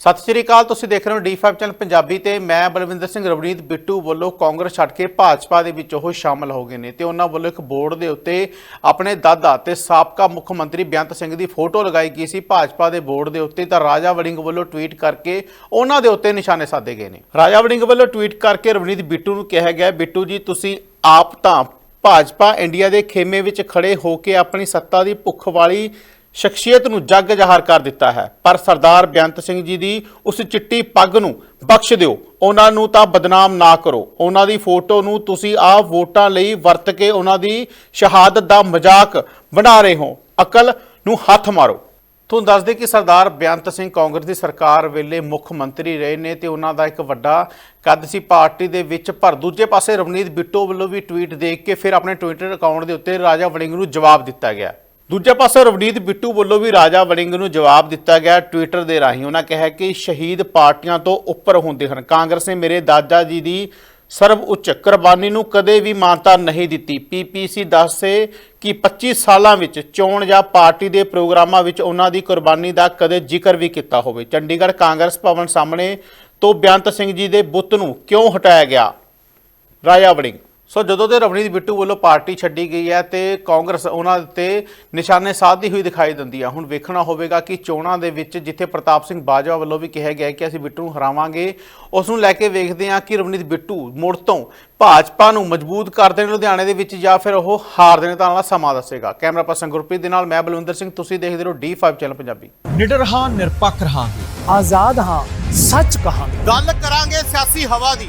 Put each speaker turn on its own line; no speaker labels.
ਸਤਿ ਸ਼੍ਰੀ ਅਕਾਲ, ਤੁਸੀਂ ਦੇਖ ਰਹੇ ਹੋ D5 ਚੈਨਲ ਪੰਜਾਬੀ ਤੇ ਮੈਂ ਬਲਵਿੰਦਰ ਸਿੰਘ ਰਵਨੀਤ ਬਿੱਟੂ ਵੱਲੋਂ ਕਾਂਗਰਸ ਛੱਡ ਕੇ ਭਾਜਪਾ ਦੇ ਵਿੱਚ ਉਹ ਸ਼ਾਮਲ ਹੋ ਗਏ ਨੇ ਤੇ ਉਹਨਾਂ ਵੱਲੋਂ ਇੱਕ ਬੋਰਡ ਦੇ ਉੱਤੇ ਆਪਣੇ ਦਾਦਾ ਤੇ ਸਾਬਕਾ ਮੁੱਖ ਮੰਤਰੀ ਬੇਅੰਤ ਸਿੰਘ ਦੀ ਫੋਟੋ ਲਗਾਈ ਗਈ ਸੀ। ਭਾਜਪਾ ਦੇ ਬੋਰਡ ਦੇ ਉੱਤੇ ਤਾਂ ਰਾਜਾ ਵੜਿੰਗ ਵੱਲੋਂ ਟਵੀਟ ਕਰਕੇ ਉਹਨਾਂ ਦੇ ਉੱਤੇ ਨਿਸ਼ਾਨੇ ਸਾਧੇ ਗਏ ਨੇ। ਰਾਜਾ ਵੜਿੰਗ ਵੱਲੋਂ ਟਵੀਟ ਕਰਕੇ ਰਵਨੀਤ ਬਿੱਟੂ ਨੂੰ ਕਿਹਾ ਗਿਆ, ਬਿੱਟੂ ਜੀ, ਤੁਸੀਂ ਆਪ ਤਾਂ ਭਾਜਪਾ ਇੰਡੀਆ ਦੇ ਖੇਮੇ ਵਿੱਚ ਖੜੇ ਹੋ ਕੇ ਆਪਣੀ ਸੱਤਾ ਦੀ ਭੁੱਖ ਵਾਲੀ ਸ਼ਖਸੀਅਤ ਨੂੰ ਜੱਗ ਜ਼ਾਹਰ ਕਰ ਦਿੱਤਾ ਹੈ। ਪਰ ਸਰਦਾਰ ਬੇਅੰਤ ਸਿੰਘ ਜੀ ਦੀ ਉਸ ਚਿੱਟੀ ਪੱਗ ਨੂੰ ਬਖਸ਼ ਦਿਓ। ਉਹਨਾਂ ਨੂੰ ਤਾਂ ਬਦਨਾਮ ਨਾ ਕਰੋ। ਉਹਨਾਂ ਦੀ ਫੋਟੋ ਨੂੰ ਤੁਸੀਂ ਆਪ ਵੋਟਾਂ ਲਈ ਵਰਤ ਕੇ ਉਹਨਾਂ ਦੀ ਸ਼ਹਾਦਤ ਦਾ ਮਜ਼ਾਕ ਬਣਾ ਰਹੇ ਹੋ। ਅਕਲ ਨੂੰ ਹੱਥ ਮਾਰੋ। ਤੁਹਾਨੂੰ ਦੱਸ ਦੇ ਕਿ ਸਰਦਾਰ ਬੇਅੰਤ ਸਿੰਘ ਕਾਂਗਰਸ ਦੀ ਸਰਕਾਰ ਵੇਲੇ ਮੁੱਖ ਮੰਤਰੀ ਰਹੇ ਨੇ ਤੇ ਉਹਨਾਂ ਦਾ ਇੱਕ ਵੱਡਾ ਕੱਦ ਸੀ ਪਾਰਟੀ ਦੇ ਵਿੱਚ। ਪਰ ਦੂਜੇ ਪਾਸੇ ਰਵਨੀਤ ਬਿੱਟੋ ਵੱਲੋਂ ਵੀ ਟਵੀਟ ਦੇਖ ਕੇ ਫਿਰ ਆਪਣੇ ਟਵਿੱਟਰ ਅਕਾਊਂਟ ਦੇ ਉੱਤੇ ਰਾਜਾ ਵੜਿੰਗ ਨੂੰ ਜਵਾਬ ਦਿੱਤਾ ਗਿਆ। ਦੂਜੇ ਪਾਸੇ ਰਵਨੀਤ ਬਿੱਟੂ ਵੱਲੋਂ ਵੀ ਰਾਜਾ ਵੜਿੰਗ ਨੂੰ ਜਵਾਬ ਦਿੱਤਾ ਗਿਆ ਟਵਿੱਟਰ ਦੇ ਰਾਹੀਂ। ਉਹਨਾਂ ਕਿਹਾ ਕਿ ਸ਼ਹੀਦ ਪਾਰਟੀਆਂ ਤੋਂ ਉੱਪਰ ਹੁੰਦੇ ਹਨ। ਕਾਂਗਰਸ ਨੇ ਮੇਰੇ ਦਾਦਾ ਜੀ ਦੀ ਸਰਵ ਉੱਚ ਕੁਰਬਾਨੀ ਨੂੰ ਕਦੇ ਵੀ ਮਾਨਤਾ ਨਹੀਂ ਦਿੱਤੀ। ਪੀਪੀਸੀ ਦੱਸੇ ਕਿ 25 ਸਾਲਾਂ ਵਿੱਚ ਚੋਣ ਜਾਂ ਪਾਰਟੀ ਦੇ ਪ੍ਰੋਗਰਾਮਾਂ ਵਿੱਚ ਉਹਨਾਂ ਦੀ ਕੁਰਬਾਨੀ ਦਾ ਕਦੇ ਜ਼ਿਕਰ ਵੀ ਕੀਤਾ ਹੋਵੇ। ਚੰਡੀਗੜ੍ਹ ਕਾਂਗਰਸ ਭਵਨ ਸਾਹਮਣੇ ਤੋਂ ਬੇਅੰਤ ਸਿੰਘ ਜੀ ਦੇ ਬੁੱਤ ਨੂੰ ਕਿਉਂ ਹਟਾਇਆ ਗਿਆ? ਰਾਜਾ ਵੜਿੰਗ ਸੋ ਜਦੋਂ ਤੇ ਰਵਨੀਤ ਬਿੱਟੂ ਵੱਲੋਂ ਪਾਰਟੀ ਛੱਡੀ ਗਈ ਹੈ ਤੇ ਕਾਂਗਰਸ ਉਹਨਾਂ ਤੇ ਨਿਸ਼ਾਨੇ ਸਾਧਦੀ ਹੋਈ ਦਿਖਾਈ ਦਿੰਦੀ ਆ। ਹੁਣ ਵੇਖਣਾ ਹੋਵੇਗਾ ਕਿ ਚੋਣਾਂ ਦੇ ਵਿੱਚ ਜਿੱਥੇ ਪ੍ਰਤਾਪ ਸਿੰਘ ਬਾਜਵਾ ਵੱਲੋਂ ਵੀ ਕਿਹਾ ਗਿਆ ਹੈ ਕਿ ਅਸੀਂ ਬਿੱਟੂ ਨੂੰ ਹਰਾਵਾਂਗੇ ਉਸ ਨੂੰ ਲੈ ਕੇ ਵੇਖਦੇ ਹਾਂ ਕਿ ਰਵਨੀਤ ਬਿੱਟੂ ਮੁੜ ਤੋਂ ਭਾਜਪਾ ਨੂੰ ਮਜ਼ਬੂਤ ਕਰਦੇ ਨੇ ਲੁਧਿਆਣੇ ਦੇ ਵਿੱਚ ਜਾਂ ਫਿਰ ਉਹ ਹਾਰ ਦੇਣੇ ਤਾਂ ਵਾਲਾ ਸਮਾਂ ਦੱਸੇਗਾ। ਕੈਮਰਾ ਪਰਸਨ ਗੁਰਪ੍ਰੀਤ ਦੇ ਨਾਲ ਮੈਂ ਬਲਵਿੰਦਰ ਸਿੰਘ ਤੁਸੀਂ ਦੇਖਦੇ ਰਹੋ D5 ਚੈਨਲ ਪੰਜਾਬੀ।
ਨਿਡਰ ਹਾਂ ਨਿਰਪੱਖ ਰਹਾਂਗੇ।
ਆਜ਼ਾਦ ਹਾਂ ਸੱਚ ਕਹਾਂਗੇ।
ਗੱਲ ਕਰਾਂਗੇ ਸਿਆਸੀ ਹਵਾ ਦੀ।